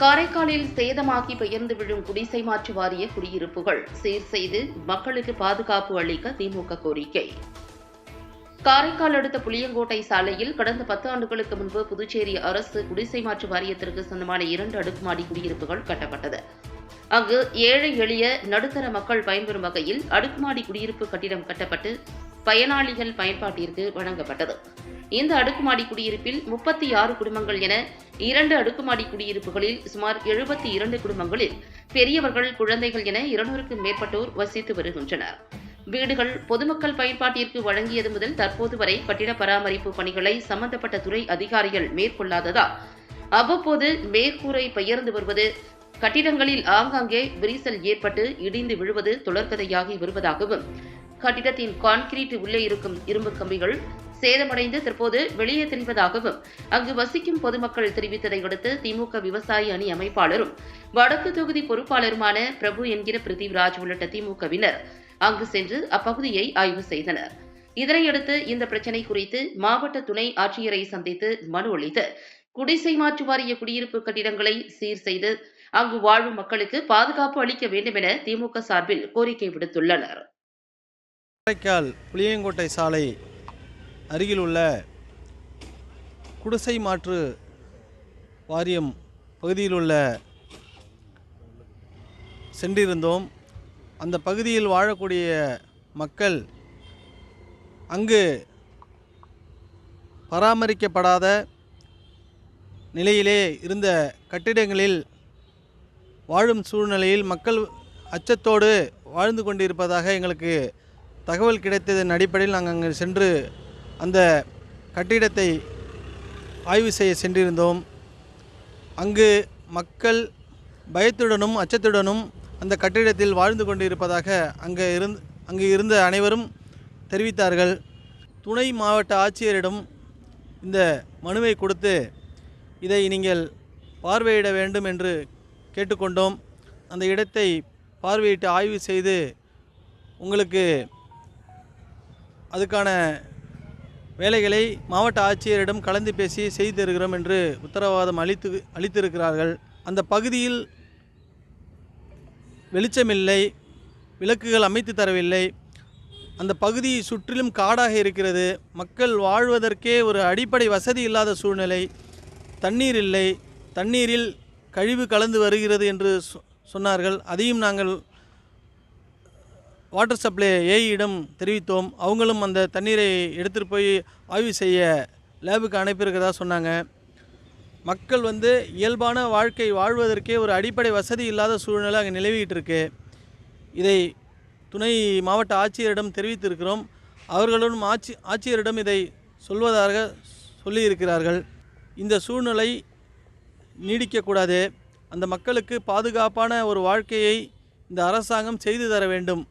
காரைக்காலில் சேதமாகி பெயர்ந்து விழும் குடிசை மாற்று வாரிய குடியிருப்புகள் சீர் செய்து மக்களுக்கு பாதுகாப்பு அளிக்க திமுக கோரிக்கை. காரைக்கால் அடுத்த புளியங்கோட்டை சாலையில் கடந்த பத்து ஆண்டுகளுக்கு முன்பு புதுச்சேரி அரசு குடிசை மாற்று வாரியத்திற்கு சொந்தமான இரண்டு அடுக்குமாடி குடியிருப்புகள் கட்டப்பட்டது. அங்கு ஏழை எளிய நடுத்தர மக்கள் பயன்பெறும் வகையில் அடுக்குமாடி குடியிருப்பு கட்டிடம் கட்டப்பட்டு பயனாளிகள் பயன்பாட்டிற்கு வழங்கப்பட்டது. இந்த அடுக்குமாடி குடியிருப்பில் முப்பத்தி ஆறு குடும்பங்கள் என இரண்டு அடுக்குமாடி குடியிருப்புகளில் சுமார் எழுபத்தி இரண்டு குடும்பங்களில் பெரியவர்கள் குழந்தைகள் என இருநூறுக்கும் மேற்பட்டோர் வசித்து வருகின்றனர். வீடுகள் பொதுமக்கள் பயன்பாட்டிற்கு வழங்கியது முதல் தற்போது வரை கட்டிட பராமரிப்பு பணிகளை சம்பந்தப்பட்ட துறை அதிகாரிகள் மேற்கொள்ளாததால் அவ்வப்போது மேற்கூரை பெயர்ந்து வருவது கட்டிடங்களில் ஆங்காங்கே விரிசல் ஏற்பட்டு இடிந்து விழுவது தொடர்கதையாகி வருவதாகவும் கட்டிடத்தின் கான்கிரீட் உள்ளே இருக்கும் இரும்பு கம்பிகள் சேதமடைந்து தற்போது வெளியே திரிவதாகவும் அங்கு வசிக்கும் பொதுமக்கள் தெரிவித்ததை அடுத்து திமுக விவசாய அணி அமைப்பாளரும் வடக்கு தொகுதி பொறுப்பாளருமான பிரபு என்கிற பிருத்திவிராஜ் உள்ளிட்ட திமுகவினர் அங்கு சென்று அப்பகுதியை ஆய்வு செய்தனர். இதனையடுத்து இந்த பிரச்சினை குறித்து மாவட்ட துணை ஆட்சியரை சந்தித்து மனு அளித்து குடிசை மாற்று வாரிய குடியிருப்பு கட்டிடங்களை சீர் செய்து அங்கு வாழும் மக்களுக்கு பாதுகாப்பு அளிக்க வேண்டும் என திமுக சார்பில் கோரிக்கை விடுத்துள்ளனர். காரைக்கால் புளியங்கோட்டை சாலை அருகில் உள்ள குடிசை மாற்று வாரியம் பகுதியில் உள்ள சென்றிருந்தோம். அந்த பகுதியில் வாழக்கூடிய மக்கள் அங்கு பராமரிக்கப்படாத நிலையிலே இருந்த கட்டிடங்களில் வாழும் சூழ்நிலையில் மக்கள் அச்சத்தோடு வாழ்ந்து கொண்டிருப்பதாக எங்களுக்கு தகவல் கிடைத்ததன் அடிப்படையில் நாங்கள் அங்கே சென்று அந்த கட்டிடத்தை ஆய்வு செய்ய சென்றிருந்தோம். அங்கு மக்கள் பயத்துடனும் அச்சத்துடனும் அந்த கட்டிடத்தில் வாழ்ந்து கொண்டிருப்பதாக அங்கே இருந் அங்கு இருந்த அனைவரும் தெரிவித்தார்கள். துணை மாவட்ட ஆட்சியரிடம் இந்த மனுவை கொடுத்து இதை நீங்கள் பார்வையிட வேண்டும் என்று கேட்டுக்கொண்டோம். அந்த இடத்தை பார்வையிட்டு ஆய்வு செய்து உங்களுக்கு அதுக்கான வேலைகளை மாவட்ட ஆட்சியரிடம் கலந்து பேசி செய்து தருகிறோம் என்று உத்தரவாதம் அளித்து அளித்திருக்கிறார்கள். அந்த பகுதியில் வெளிச்சமில்லை விளக்குகள் அமைத்து தரவில்லை. அந்த பகுதி சுற்றிலும் காடாக இருக்கிறது. மக்கள் வாழ்வதற்கே ஒரு அடிப்படை வசதி இல்லாத சூழ்நிலை. தண்ணீர் இல்லை. தண்ணீரில் கழிவு கலந்து வருகிறது என்று சொ- சொன்னார்கள். அதையும் நாங்கள் வாட்டர் சப்ளை ஏஇடம் தெரிவித்தோம். அவங்களும் அந்த தண்ணீரை எடுத்துகிட்டு போய் ஆய்வு செய்ய லேபுக்கு அனுப்பியிருக்கிறதா சொன்னாங்க. மக்கள் வந்து இயல்பான வாழ்க்கை வாழ்வதற்கே ஒரு அடிப்படை வசதி இல்லாத சூழ்நிலை அங்கே நிலவிக்கிட்டு இருக்கு. இதை துணை மாவட்ட ஆட்சியரிடம் தெரிவித்திருக்கிறோம். அவர்களும் ஆட்சி ஆட்சியரிடம் இதை சொல்வதாக சொல்லியிருக்கிறார்கள். இந்த சூழ்நிலை நீடிக்கக்கூடாது. அந்த மக்களுக்கு பாதுகாப்பான ஒரு வாழ்க்கையை இந்த அரசாங்கம் செய்து தர வேண்டும்.